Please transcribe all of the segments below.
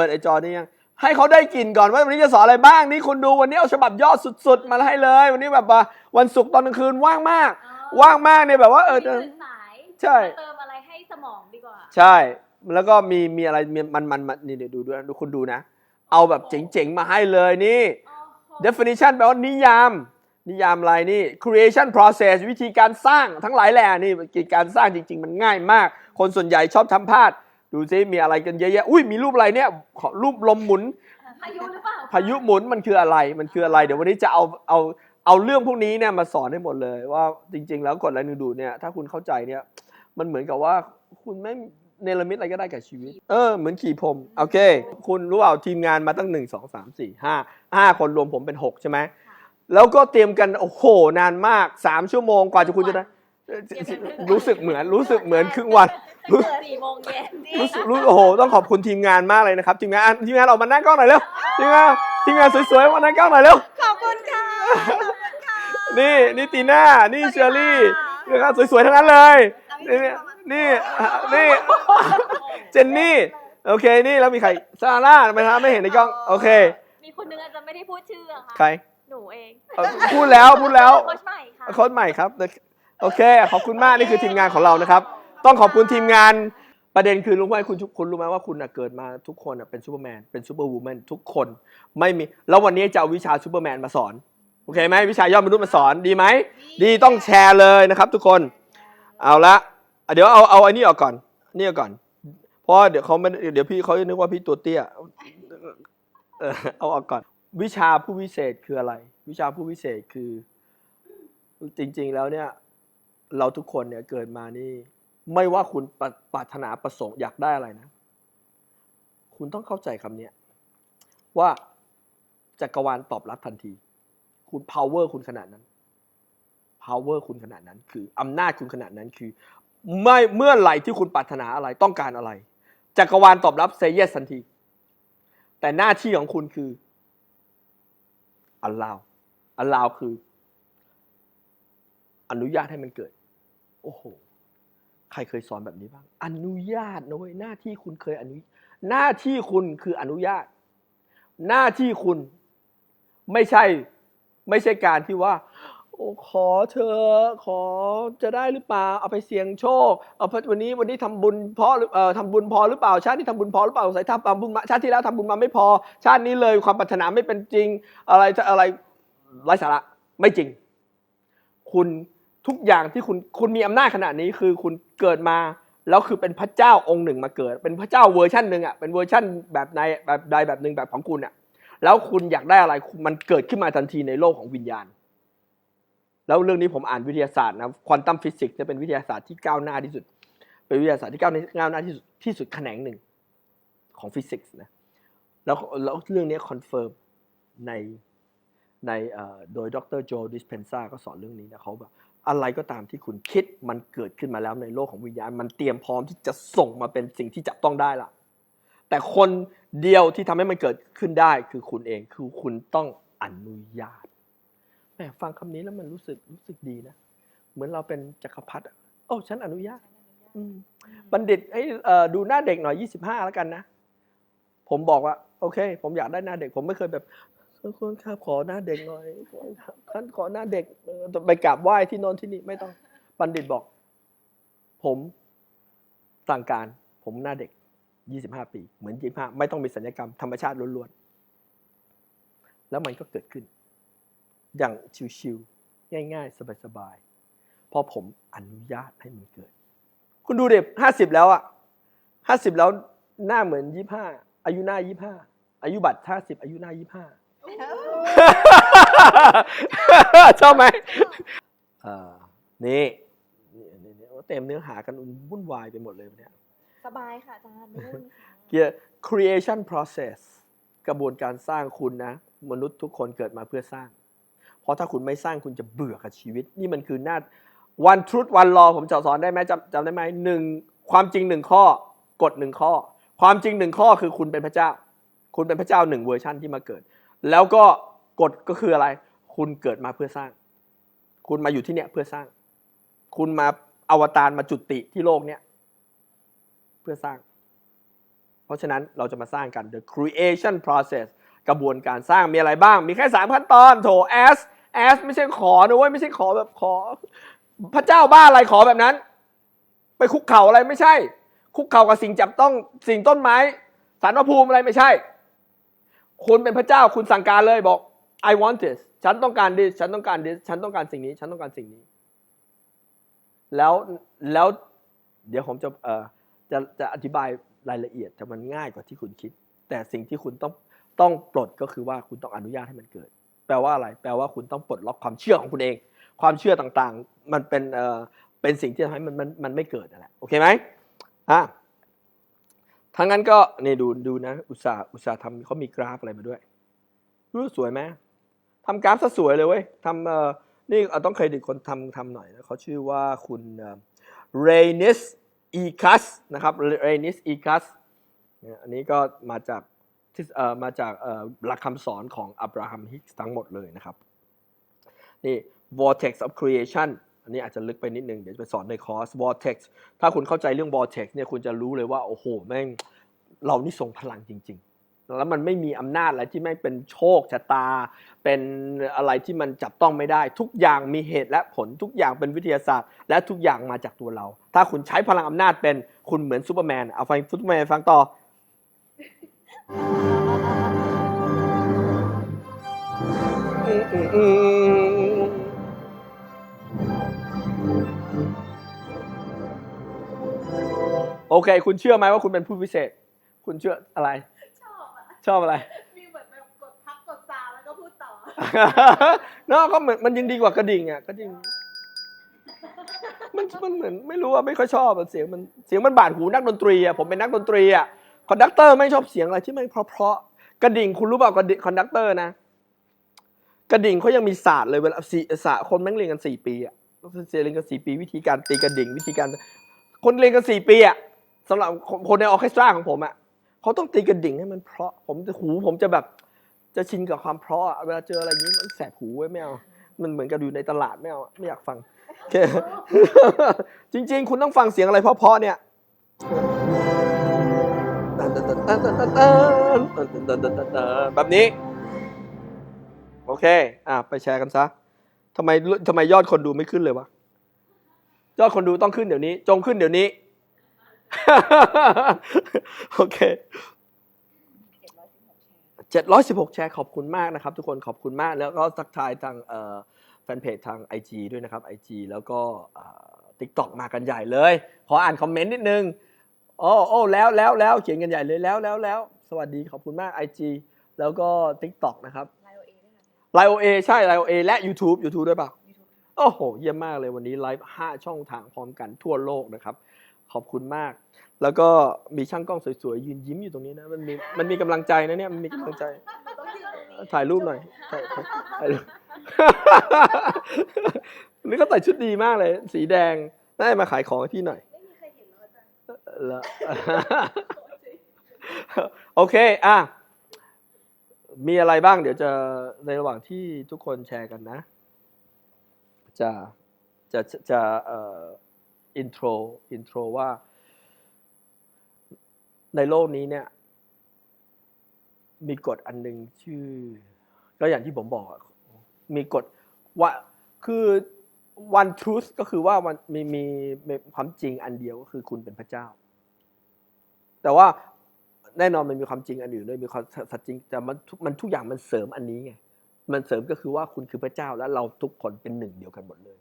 ปิดไอจอนี่ยังให้เขาได้กลิ่นก่อนว่าวันนี้จะสอนอะไรบ้างนี่คุณดูวันนี้เอาฉบับย่อสุดๆ มาให้เลย วันนี้แบบว่าวันศุกร์ตอนกลางคืนว่างมาก ว่างมากเนี่ยแบบว่าเออตื่นสายใช่มาเติมอะไรให้สมองดีกว่า ใช่ แล้วก็มีมีอะไรมีมันมันมันนี่เดี๋ยวดูด้วยดูคุณดูนะ เอาแบบเจ๋งๆมาให้เลยนี่ definition แปลว่านิยาม นิยามอะไรนี่ creation process วิธีการสร้างทั้งหลายแหล่นี่กิจการสร้างจริง ๆ มันง่ายมาก คนส่วนใหญ่ชอบทำพลาด ดูซิมีอะไรกันเยอะแยะ อุ้ยมีรูปอะไรเนี่ยขอรูปลมหมุน พายุหรือเปล่าพายุหมุนมันคืออะไร มันคืออะไร เดี๋ยววันนี้จะเอาเอาเอาเรื่องพวกนี้เนี่ยมาสอนให้หมดเลย ว่าจริง ๆ แล้วกฎแรงดึงดูดเนี่ยถ้าคุณเข้าใจเนี่ยมันเหมือนกับว่าคุณไม่เนรมิตอะไรก็ได้กับชีวิต เออเหมือนขี่พรมโอเค คุณรู้เปล่าทีมงานมาตั้งหนึ่งสองสามสี่ห้าห้าคนรวมผมเป็นหกใช่ไหมแล้วก็เตรียมกันโอ้โหนานมากสามชั่วโมงกว่าจะคุณจะได้ รู้สึกเหมือนรู้สึกเหมือนครึ่งวัน ตั้งแต่สี่โมงเย็นรู้สึกรู้โอ้โหต้องขอบคุณทีมงานมากเลยนะครับทีมงานทีมงานออกมาหน้ากล้องหน่อยเร็วทีมงานทีมงานสวยๆมาหน้ากล้องหน่อยเร็วขอบคุณค่ะนี่นี่ตีน่านี่เชอรี่นะครับสวยๆทั้งนั้นเลยนี่นี่นี่เจนนี่โอเคนี่แล้วมีใครซาร่าไหมครับไม่เห็นในกล้องโอเค มีคนนึงอาจจะไม่ได้พูดชื่ออะค่ะใครหนูเองเอาพูดแล้วพูดแล้วโค้ชใหม่ค่ะโค้ชใหม่ครับโอเคขอบคุณมากนี่คือทีมงานของเรานะครับ ต้องขอบคุณทีมงานประเด็นคือรู้ไหมคุณคุณรู้ไหมว่าคุณเกิดมาทุกคนเป็นซูเปอร์แมนเป็นซูเปอร์วูแมนทุกคนไม่มีแล้ววันนี้จะเอาวิชาซูเปอร์แมนมาสอนโอเคไหมวิชายอดมนุษย์มาสอนดีไหมดีต้องแชร์เลยนะครับ ทุกคนเอาละเดี๋ยวเอาเอาไอ้นี่ออกก่อนนี่ออกก่อนเพราะเดี๋ยวเขาไม่เดี๋ยวพี่เขาจะนึกว่าพี่ตัวเตี้ยเออเอาออกก่อน วิชาผู้วิเศษคืออะไร วิชาผู้วิเศษคือ จริง ๆ แล้วเนี่ย เราทุกคนเนี่ยเกิดมานี่ ไม่ว่าคุณปรปารถนาประสงค์อยากได้อะไรนะ คุณต้องเข้าใจคำนี้ว่าจักรวาลตอบรับทันที คุณ power คุณขนาดนั้น power คุณขนาดนั้น คืออำนาจคุณขนาดนั้นคือไม่เมื่อไหร่ที่คุณปรารถนาอะไรต้องการอะไร จักรวาลตอบรับ say yes ทันที แต่หน้าที่ของคุณคือ allow allow คือ อนุญาตให้มันเกิด โอ้โห ใครเคยสอนแบบนี้บ้าง อนุญาตนะเว้ยหน้าที่คุณเคยอนุหน้าที่คุณคืออนุญาต หน้าที่คุณไม่ใช่ไม่ใช่การที่ว่าโอ้ขอเธอขอจะได้หรือเปล่าเอาไปเสี่ยงโชคเอาไปวันนี้วันนี้ทำบุญพอหรือเอ่อทำบุญพอหรือเปล่า ชาตินี้ทำบุญพอหรือเปล่าสงสัยทำบุญมาชาติที่แล้วทำบุญมาไม่พอ ชาตินี้เลยความปรารถนาไม่เป็นจริง อะไรอะไรไร้สาระไม่จริง คุณ ทุกอย่างที่คุณคุณมีอำนาจขนาดนี้คือคุณเกิดมาแล้วคือเป็นพระเจ้าองค์หนึ่งมาเกิด เป็นพระเจ้าเวอร์ชันหนึ่งอะเป็นเวอร์ชันแบบในแบบใดแบบหนึ่งแบบของคุณอะแล้วคุณอยากได้อะไรมันเกิดขึ้นมาทันทีในโลกของวิญญาณ แล้วเรื่องนี้ผมอ่านวิทยาศาสตร์นะควอนตัมฟิสิกส์จะเป็นวิทยาศาสตร์ที่ก้าวหน้าที่สุด เป็นวิทยาศาสตร์ที่ก้าวก้าวหน้าที่สุดที่สุดแขนงหนึ่งของฟิสิกส์นะแล้วแล้วเรื่องนี้คอนเฟิร์มในในโดยดรโจดิสเพนซ่าก็สอนเรื่องนี้นะเขาแบบ อะไรก็ตามที่คุณคิดมันเกิดขึ้นมาแล้วในโลกของวิญญาณ มันเตรียมพร้อมที่จะส่งมาเป็นสิ่งที่จับต้องได้ละแต่คนเดียวที่ทำให้มันเกิดขึ้นได้คือคุณเองคือคุณต้องอนุญาตแหมฟังคำนี้แล้วมันรู้สึกรู้สึกดีนะ เหมือนเราเป็นจักรพรรดิโอ้ฉันอนุญาตบัณฑิตไอ้ดูหน้าเด็กหน่อยยี่สิบห้าแล้วกันนะ ผมบอกว่า โอเค ผมอยากได้หน้าเด็ก ผมไม่เคยแบบ คุณครับขอหน้าเด็กหน่อยท่านขอหน้าเด็กไปกราบไหว้ที่โนนที่นี่ไม่ต้องบัณฑิตบอก ผมสั่งการ ผมหน้าเด็กยี่สิบห้าปี เหมือนยี่ห้าไม่ต้องมีสัญญกรรมธรรมชาติล้วนๆแล้วมันก็เกิดขึ้น อย่างชิวๆง่าย ๆ สบายๆพราะผมอนุญาตให้มันเกิด คุณดูเด็กห้าสิบแล้วอะห้าสิบแล้วหน้าเหมือนยี่ห้าอายุหน้ายี่ห้าอายุบัตรห้าสิบอายุหน้ายี่ห้า ชอบไหมอ่านี่นี่นี่นี่เต็มเนื้อหากันวุ่นวายไปหมดเลยวันเนี่ยสบายค่ะอาจารย์ไม่วุ่นค่ะเกี่ยว creation process กระบวนการสร้างคุณนะ มนุษย์ทุกคนเกิดมาเพื่อสร้าง เพราะถ้าคุณไม่สร้างคุณจะเบื่อกับชีวิต นี่มันคือหน้า one truth one law ผมจะสอนได้ไหมจำจำได้ไหมหนึ่งความจริงหนึ่งข้อกฎหนึ่งข้อ ความจริงหนึ่งข้อคือคุณเป็นพระเจ้า คุณเป็นพระเจ้าหนึ่งเวอร์ชันที่มาเกิด แล้วก็ กฎก็คืออะไร คุณเกิดมาเพื่อสร้าง คุณมาอยู่ที่เนี่ยเพื่อสร้าง คุณมาอวตารมาจุติที่โลกเนี่ยเพื่อสร้าง เพราะฉะนั้นเราจะมาสร้างกัน the creation process กระบวนการสร้างมีอะไรบ้าง มีแค่สามขั้นตอนโถ as as ไม่ใช่ขอนะเว้ยไม่ใช่ขอแบบขอ พระเจ้าบ้าอะไรขอแบบนั้น ไปคุกเข่าอะไรไม่ใช่ คุกเข่ากับสิ่งจับต้องสิ่งต้นไม้สารพระภูมิอะไรไม่ใช่ คุณเป็นพระเจ้าคุณสั่งการเลยบอก I want this ฉันต้องการ this ฉันต้องการ this ฉันต้องการสิ่งนี้ ฉันต้องการสิ่งนี้ แล้วแล้วเดี๋ยวผมจะเอ่อจะจะอธิบายรายละเอียดแต่มันง่ายกว่าที่คุณคิด แต่สิ่งที่คุณต้องต้องปลดก็คือว่าคุณต้องอนุญาตให้มันเกิด แปลว่าอะไร แปลว่าคุณต้องปลดล็อกความเชื่อของคุณเอง ความเชื่อต่างๆ มันเป็นเอ่อเป็นสิ่งที่ทำให้มันมันมันไม่เกิดนั่นแหละโอเคไหมอะทั้งนั้นก็นี่ดูดูนะ อุตสาห์อุตสาห์ทำเขามีกราฟอะไรมาด้วยรู้สวยไหม ทำกราฟซะสวยเลยเว้ยทำเอ่อนี่เอาต้องเครดิตคนทำทำหน่อยนะเขาชื่อว่าคุณเรนิสอีคัสนะครับเรนิสอีคัสอันนี้ก็มาจากมาจากหลักคำสอนของอับราฮัมฮิกส์ทั้งหมดเลยนะครับ นี่ vortex of creation อันนี้อาจจะลึกไปนิดนึง เดี๋ยวจะไปสอนในคอร์ส vortex ถ้าคุณเข้าใจเรื่อง vortex เนี่ยคุณจะรู้เลยว่า โอ้โห แม่ง เรานี่ทรงพลังจริง ๆ แล้วมันไม่มีอำนาจอะไรที่แม่เป็นโชคชะตา เป็นอะไรที่มันจับต้องไม่ได้ ทุกอย่างมีเหตุและผลทุกอย่างเป็นวิทยาศาสตร์ และทุกอย่างมาจากตัวเรา ถ้าคุณใช้พลังอำนาจเป็นคุณเหมือนซูเปอร์แมนเอาฟังซูเปอร์แมนฟังต่อโอเค คุณเชื่อไหมว่าคุณเป็นผู้พิเศษ คุณเชื่ออะไร ชอบอะชอบอะไร มีเหมือนแบบกดพักกดซาวแล้วก็พูดต่อ เนาะก็เหมือนมันยังดีกว่ากระดิ่งอะกระดิ่งมันมันเหมือนไม่รู้ว่าไม่ค่อยชอบอะเสียงมันเสียงมันบาดหูนักดนตรีอะผมเป็นนักดนตรีอะคอนดักเตอร์ไม่ชอบเสียงอะไรที่มันเพราะๆกระดิ่งคุณรู้เปล่ากระดิ่งคอนดักเตอร์นะ กระดิ่งเขายังมีศาสตร์เลยเวลาสี่ศาสตร์คนแม่งเรียนกันสี่ปีอะเรียนกันสี่ปี วิธีการตีกระดิ่งวิธีการ คนเรียนกันสี่ปีอะสำหรับคนในออร์เคสตราของผมอะ เขาต้องตีกระดิ่งให้มันเพราะ ผมจะหูผมจะแบบจะชินกับความเพราะอะเวลาเจออะไรอย่างนี้มันแสบหูไว้ไม่เอามันเหมือนกับอยู่ในตลาดไม่เอาไม่อยากฟังโอเคจริง ๆ คุณต้องฟังเสียงอะไรเพราะๆเนี่ยแบบนี้ โอเค อะไปแชร์กันซะทำไมทำไมยอดคนดูไม่ขึ้นเลยวะ ยอดคนดูต้องขึ้นเดี๋ยวนี้ จงขึ้นเดี๋ยวนี้ โอเค716แชร์ขอบคุณมากนะครับ ทุกคนขอบคุณมากแล้วก็ทักทายทางเอ่อแฟนเพจทาง IG ด้วยนะครับ IG แล้วก็ติ๊กต็อกมากันใหญ่เลย ขออ่านคอมเมนต์นิดนึงโอ้โอ้แล้วแล้วแล้วเขียนกันใหญ่เลยแล้วแล้วแล้วสวัสดีขอบคุณมาก IG แล้วก็ TikTok นะครับไลโอเอด้วยค่ะไลโอเอใช่ไลโอเอและ YouTube YouTube ด้วยเปล่ายูทูบค่ะโอ้โห เยี่ยมมากเลยวันนี้ไลฟ์5ช่องทางพร้อมกันทั่วโลกนะครับ ขอบคุณมาก แล้วก็มีช่างกล้องสวยๆยืนยิ้มอยู่ตรงนี้นะ มันมีมันมีกำลังใจนะเนี่ยมันมีกำลังใจต้องยืนตรงนี้ถ่ายรูปหน่อยถ่ายถ่ายถ่ายรูปวันนี้เขาใส่ชุดดีมากเลย สีแดงน่าจะมาขายของให้พี่หน่อยไม่มีใครเห็นเราจ้ะแล้วโอเค อะ มีอะไรบ้าง เดี๋ยวจะในระหว่างที่ทุกคนแชร์กันนะ จะจะจะเอ่อ อินโทรอินโทรว่า ในโลกนี้เนี่ย มีกฎอันหนึ่งชื่อ ก็อย่างที่ผมบอก มีกฎว่าคือ one truth ก็คือว่ามันมีมีความจริงอันเดียวก็คือคุณเป็นพระเจ้า แต่ว่าแน่นอนมันมีความจริงอันอื่นด้วยมีความสัจจริงแต่มันมันทุกอย่างมันเสริมอันนี้ไงมันเสริมก็คือว่าคุณคือพระเจ้าและเราทุกคนเป็นหนึ่งเดียวกันหมดเลย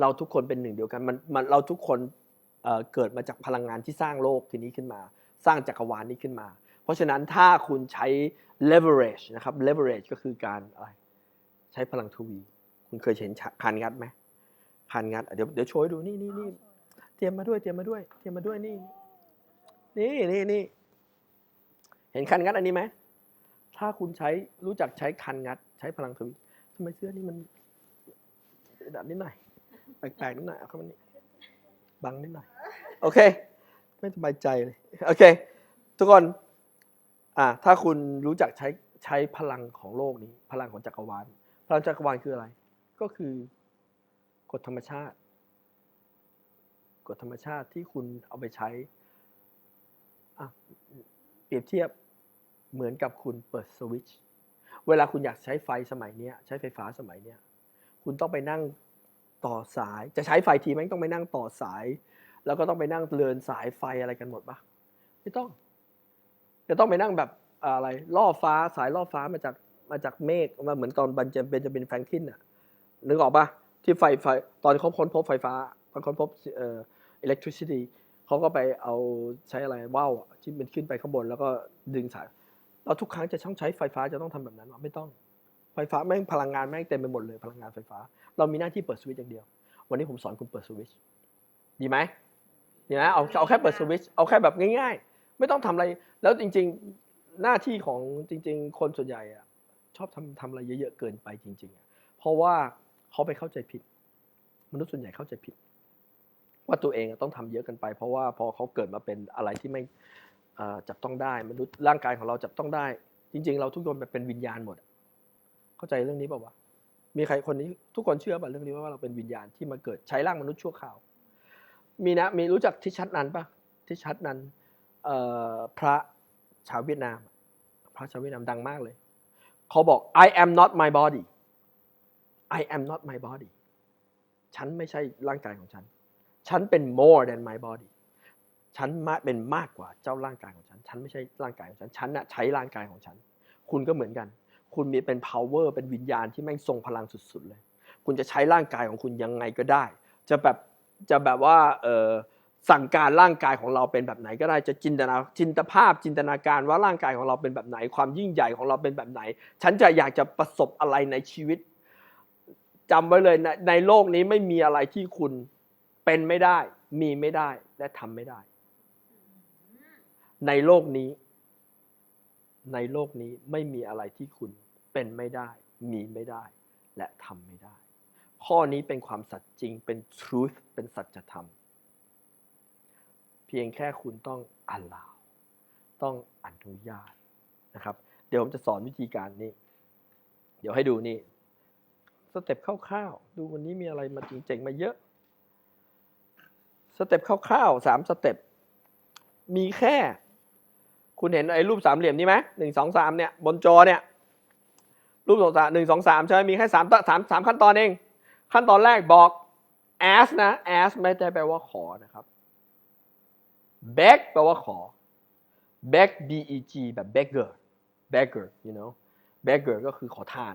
เราทุกคนเป็นหนึ่งเดียวกันมันมันเราทุกคนเอ่อเกิดมาจากพลังงานที่สร้างโลกทีนี้ขึ้นมา สร้างจักรวาลนี้ขึ้นมา เพราะฉะนั้นถ้าคุณใช้ leverage นะครับ leverage ก็คือการอะไรใช้พลังทวี คุณเคยเห็นคานงัดไหมคานงัดอะเดี๋ยวเดี๋ยวโชว์ดูนี่นี่นี่เตรียมมาด้วยเตรียมมาด้วยเตรียมมาด้วยนี่นี่นี่นี่เห็นคันงัดอันนี้ไหม ถ้าคุณใช้รู้จักใช้คันงัด ใช้พลังทวีทำไมเสื้อนี่มันดับนิดหน่อย แปลกๆนิดหน่อยเอาเข้ามานี่บังนิดหน่อย โอเค ไม่สบายใจเลย โอเค ทุกคนอ่าถ้าคุณรู้จักใช้ใช้พลังของโลกนี้ พลังของจักรวาล พลังจักรวาลคืออะไร ก็คือกฎธรรมชาติ กฎธรรมชาติที่คุณเอาไปใช้อะเปรียบเทียบเหมือนกับคุณเปิดสวิตช์เวลาคุณอยากใช้ไฟสมัยเนี้ยใช้ไฟฟ้าสมัยเนี้ยคุณต้องไปนั่ง ต่อสายจะใช้ไฟทีแม่ต้องไปนั่งต่อสาย แล้วก็ต้องไปนั่งเดินสายไฟอะไรกันหมดปะไม่ต้อง จะต้องไปนั่งแบบอะไรล่อฟ้าสายล่อฟ้ามาจากมาจากเมฆมาเหมือนตอนบันเจมเบนจะเป็นแฟรงคินน่ะนึกออกปะที่ไฟไฟตอนเขาค้นพบไฟฟ้าตอนค้นพบเอ่อ electricity เขาก็ไปเอาใช้อะไรว่าวที่มันขึ้นไปข้างบน แล้วก็ดึงสายเราทุกครั้งจะต้องใช้ไฟฟ้าจะต้องทำแบบนั้นหรอไม่ต้อง ไฟฟ้าแม่งพลังงานแม่งเต็มไปหมดเลยพลังงานไฟฟ้า เรามีหน้าที่เปิดสวิตช์อย่างเดียว วันนี้ผมสอนคุณเปิดสวิตช์ดีไหมดีไหมเอาเอาแค่เปิดสวิตช์เอาแค่แบบง่าย ๆ ไม่ต้องทำอะไร แล้วจริง ๆหน้าที่ของจริง ๆ คนส่วนใหญ่อะชอบทำทำอะไรเยอะๆเกินไปจริงๆอะเพราะว่าเขาไปเข้าใจผิด มนุษย์ส่วนใหญ่เข้าใจผิด ว่าตัวเองอะต้องทำเยอะเกันไป เพราะว่าพอเขาเกิดมาเป็นอะไรที่ไม่เอ่อจับต้องได้ มนุษย์ร่างกายของเราจับต้องได้ จริง ๆ เราทุกคนแบบเป็นวิญญาณหมดอะ เข้าใจเรื่องนี้ป่าวะมีใครคนนี้ทุกคนเชื่อป่ะเรื่องนี้ว่าเราเป็นวิญญาณที่มาเกิดใช้ร่างมนุษย์ชั่วคราว มีนะมีรู้จักทิชัดนันปะทิชัดนันเอ่อพระชาวเวียดนาม พระชาวเวียดนามดังมากเลย เขาบอก I am not my body I am not my body ฉันไม่ใช่ร่างกายของฉัน ฉันเป็น more than my body ฉันมาเป็นมากกว่าเจ้าร่างกายของฉัน ฉันไม่ใช่ร่างกายของฉัน ฉันน่ะใช้ร่างกายของฉัน คุณก็เหมือนกัน คุณมีเป็น power เป็นวิญญาณที่แม่งทรงพลังสุดๆเลย คุณจะใช้ร่างกายของคุณยังไงก็ได้ จะแบบจะแบบว่าเออสั่งการร่างกายของเราเป็นแบบไหนก็ได้จะจินตนาจินตภาพจินตนาการว่าร่างกายของเราเป็นแบบไหน ความยิ่งใหญ่ของเราเป็นแบบไหน ฉันจะอยากจะประสบอะไรในชีวิตจำไว้เลยในในโลกนี้ไม่มีอะไรที่คุณเป็นไม่ได้ มีไม่ได้และทำไม่ได้ ในโลกนี้ ในโลกนี้ไม่มีอะไรที่คุณเป็นไม่ได้ มีไม่ได้ และทำไม่ได้ ข้อนี้เป็นความสัตย์จริงเป็น truth เป็นสัจธรรม เพียงแค่คุณต้อง allow ต้องอนุญาตนะครับ เดี๋ยวผมจะสอนวิธีการนี้ เดี๋ยวให้ดูนี่สเต็ปคร่าวๆ ดูวันนี้มีอะไรมาจริงๆมาเยอะ สเต็ปคร่าวๆสามสเต็ป มีแค่ คุณเห็นไอ้รูปสามเหลี่ยมนี้ไหมหนึ่งสองสามเนี่ยบนจอเนี่ยรูปสองสามหนึ่งสองสามใช่ไหมมีแค่สามสามสามขั้นตอนเอง ขั้นตอนแรกบอก ask นะ ask ไม่ได้แปลว่าขอนะครับ beg แปลว่าขอ beg b e g แบบ beggar beggar you know beggar ก็คือขอทาน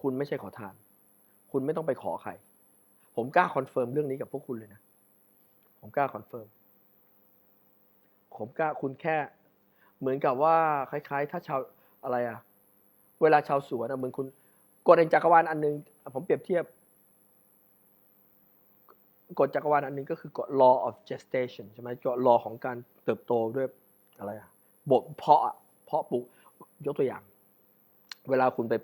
คุณไม่ใช่ขอทาน คุณไม่ต้องไปขอใคร ผมกล้าคอนเฟิร์มเรื่องนี้กับพวกคุณเลยนะ ผมกล้าคอนเฟิร์ม ผมกล้าคุณแค่ เหมือนกับว่าคล้าย ๆ ถ้าชาวอะไรอะเวลาชาวสวนอะเหมือนคุณกฎแห่งจักรวาลอันหนึงผมเปรียบเทียบกฎจักรวาลอันหนึงก็คือกฎ law of gestation ใช่ไหมกฎ law ของการเติบโตด้วยอะไรอะบทเพาะอะเพาะปลูกยกตัวอย่าง เวลาคุณไป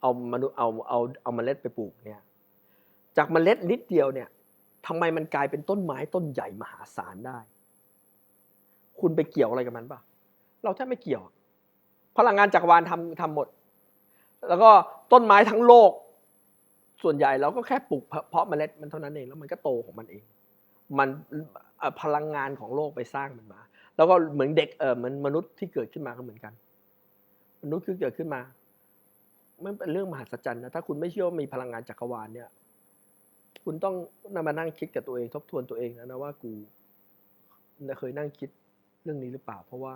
เอามนุษย์เอาเอาเอาเมล็ดไปปลูกเนี่ยจากเมล็ดนิดเดียวเนี่ยทำไมมันกลายเป็นต้นไม้ต้นใหญ่มหาศาลได้ คุณไปเกี่ยวอะไรกับมันปะเราแทบไม่เกี่ยว พลังงานจักรวาลทำทำหมด แล้วก็ต้นไม้ทั้งโลก ส่วนใหญ่เราก็แค่ปลูกเพาะเมล็ดมันเท่านั้นเอง แล้วมันก็โตของมันเอง มันพลังงานของโลกไปสร้างมันมา แล้วก็เหมือนเด็กเออเหมือนมนุษย์ที่เกิดขึ้นมาก็เหมือนกัน มนุษย์ที่เกิดขึ้นมา มันเป็นเรื่องมหัศจรรย์นะ ถ้าคุณไม่เชื่อว่ามีพลังงานจักรวาลเนี่ย คุณต้องนำมานั่งคิดกับตัวเองทบทวนตัวเองนะนะว่ากูเคยนั่งคิด เรื่องนี้หรือเปล่า เพราะว่า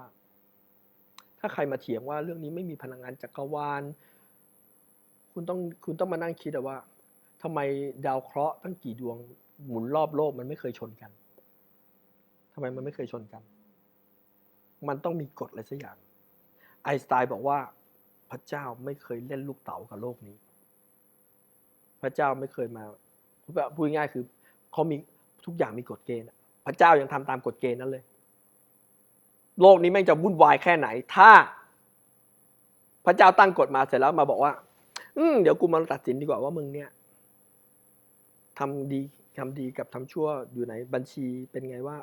ถ้าใครมาเถียงว่าเรื่องนี้ไม่มีพลังงานจักรวาล คุณต้องคุณต้องมานั่งคิดว่าทำไมดาวเคราะห์ตั้งกี่ดวงหมุนรอบโลกมันไม่เคยชนกันทำไมมันไม่เคยชนกัน มันต้องมีกฎอะไรสักอย่าง ไอสไตน์บอกว่าพระเจ้าไม่เคยเล่นลูกเต๋ากับโลกนี้ พระเจ้าไม่เคยมาพูดง่ายคือเขามีทุกอย่างมีกฎเกณฑ์พระเจ้ายังทำตามกฎเกณฑ์นั้นเลย โลกนี้แม่งจะวุ่นวายแค่ไหน ถ้า พระเจ้าตั้งกฎมาเสร็จแล้วมาบอกว่า อืมเดี๋ยวกูมาตัดสินดีกว่าว่ามึงเนี่ยทำดีทำดีกับทำชั่วอยู่ไหนบัญชีเป็นไงว่า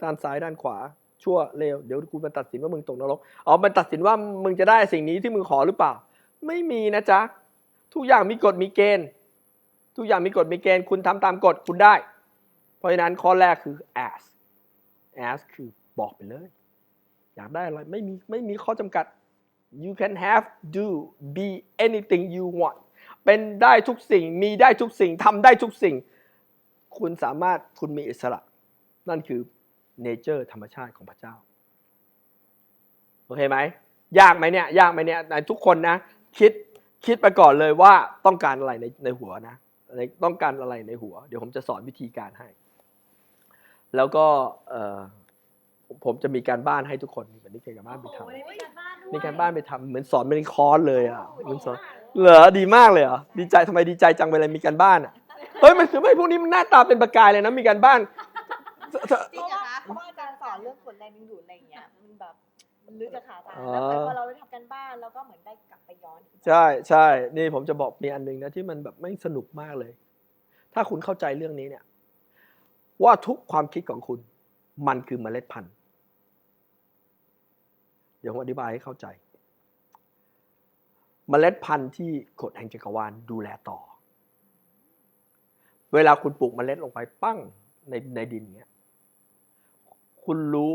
ด้านซ้ายด้านขวา ชั่วเลวเดี๋ยวกูมาตัดสินว่ามึงตกนรกอ๋อมันตัดสินว่ามึงจะได้สิ่งนี้ที่มึงขอหรือเปล่า ไม่มีนะจ๊ะทุกอย่างมีกฎมีเกณฑ์ทุกอย่างมีกฎมีเกณฑ์คุณทำตามกฎคุณได้ เพราะฉะนั้นข้อแรกคือ ask ask คือบอกไปเลย อยากได้อะไรไม่มีไม่มีข้อจำกัด you can have do be anything you want เป็นได้ทุกสิ่งมีได้ทุกสิ่งทำได้ทุกสิ่ง คุณสามารถคุณมีอิสระ นั่นคือ nature ธรรมชาติของพระเจ้า โอเคไหม ยากไหมเนี่ย ยากไหมเนี่ยไหนทุกคนนะ คิดคิดไปก่อนเลยว่าต้องการอะไรในในหัวนะในต้องการอะไรในหัว เดี๋ยวผมจะสอนวิธีการให้ แล้วก็ เอ่อผมจะมีการบ้านให้ทุกคนวันนี้มีการบ้านไปทำโอ้โหมีการบ้านด้วยมีการบ้านไปทำเหมือนสอนเป็นคอร์สเลยอะเหมือนสอนเหรอดีมากเลยเหรอดีใจทำไมดีใจจังเวลามีการบ้านอะเฮ้ยมันคือไม่พวกนี้มันหน้าตาเป็นประกายเลยนะมีการบ้าน จริงเหรอคะเพราะว่าอาจารย์สอนเรื่องกฎแรงดึงดูดอะไรอย่างเงี้ยมันแบบมันลึกอะค่ะอาจารย์อ๋อแล้วพอเราได้ทำกันบ้านเราก็เหมือนได้กลับไปย้อนอีกใช่ใช่นี่ผมจะบอกมีอันหนึงนะที่มันแบบไม่งสนุกมากเลย ถ้าคุณเข้าใจเรื่องนี้เนี่ย ว่าทุกความคิดของคุณ มันคือเมล็ดพันธุ์ เดี๋ยวผมอธิบายให้เข้าใจ เมล็ดพันธุ์ที่กฎแห่งจักรวาลดูแลต่อ เวลาคุณปลูกเมล็ดลงไปปั้งในในดินเนี้ย คุณรู้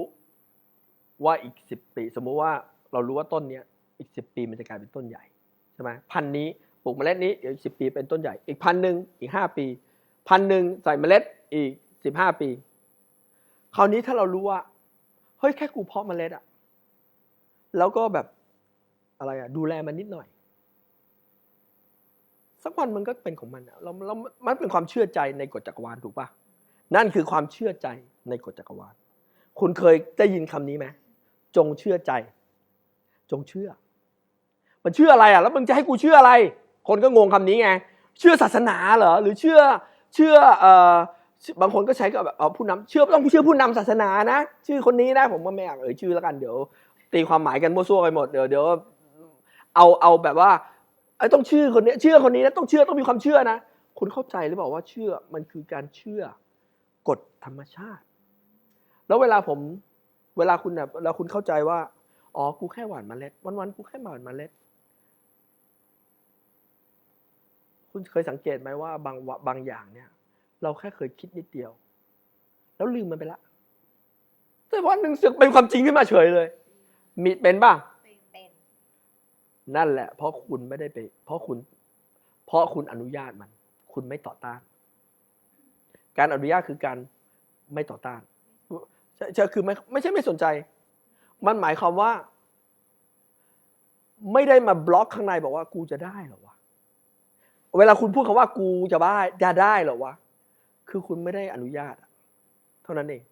ว่าอีกสิบปี สมมุติว่าเรารู้ว่าต้นเนี้ยอีกสิบปีมันจะกลายเป็นต้นใหญ่ใช่ไหมพันธุ์นี้ปลูกเมล็ดนี้เดี๋ยวสิบปีเป็นต้นใหญ่ อีกพันหนึ่งอีกห้าปี พันหนึ่งใส่เมล็ดอีกสิบห้าปี คราวนี้ถ้าเรารู้ว่าเฮ้ยแค่กูเพาะเมล็ดอะแล้วก็แบบอะไรอะดูแลมันนิดหน่อย สักวันมันก็เป็นของมันอะเราเรามันเป็นความเชื่อใจในกฎจักรวาลถูกปะนั่นคือความเชื่อใจในกฎจักรวาล คุณเคยได้ยินคำนี้ไหมจงเชื่อใจ จงเชื่อ มันเชื่ออะไรอะแล้วมึงจะให้กูเชื่ออะไร คนก็งงคำนี้ไงเชื่อศาสนาเหรอหรือเชื่อเชื่อเอ่อ บางคนก็ใช้กับแบบเอาผู้นำเชื่อต้องเชื่อผู้นำศาสนานะ ชื่อคนนี้นะผมก็ไม่อยากเอ่ยชื่อแล้วกันเดี๋ยว ตีความหมายกันมั่วซั่วไปหมดเดี๋ยวเดี๋ยวเอาเอาแบบว่าไอ้ต้องชื่อคนนี้เชื่อคนนี้นะต้องเชื่อต้องมีความเชื่อนะคุณเข้าใจหรือเปล่าว่าเชื่อมันคือการเชื่อกฎธรรมชาติ แล้วเวลาผมเวลาคุณแบบเวลาคุณเข้าใจว่าอ๋อกูแค่หว่านเมล็ด วันๆกูแค่หว่านเมล็ด คุณเคยสังเกตไหมว่าบางบางอย่างเนี่ย เราแค่เคยคิดนิดเดียว แล้วลืมมันไปละแต่วันหนึ่งเสึกเป็นความจริงขึ้นมาเฉยเลย มีเป็นบ้างเป็นนั่นแหละ เพราะคุณไม่ได้ไป เพราะคุณ เพราะคุณอนุญาตมัน คุณไม่ต่อต้าน การอนุญาตคือการไม่ต่อต้านใช่ใช่คือไม่ไม่ใช่ไม่สนใจ มันหมายความว่า ไม่ได้มาบล็อกข้างในบอกว่ากูจะได้เหรอวะ เวลาคุณพูดคำว่ากูจะบ้าจะได้เหรอวะ คือคุณไม่ได้อนุญาต เท่านั้นเอง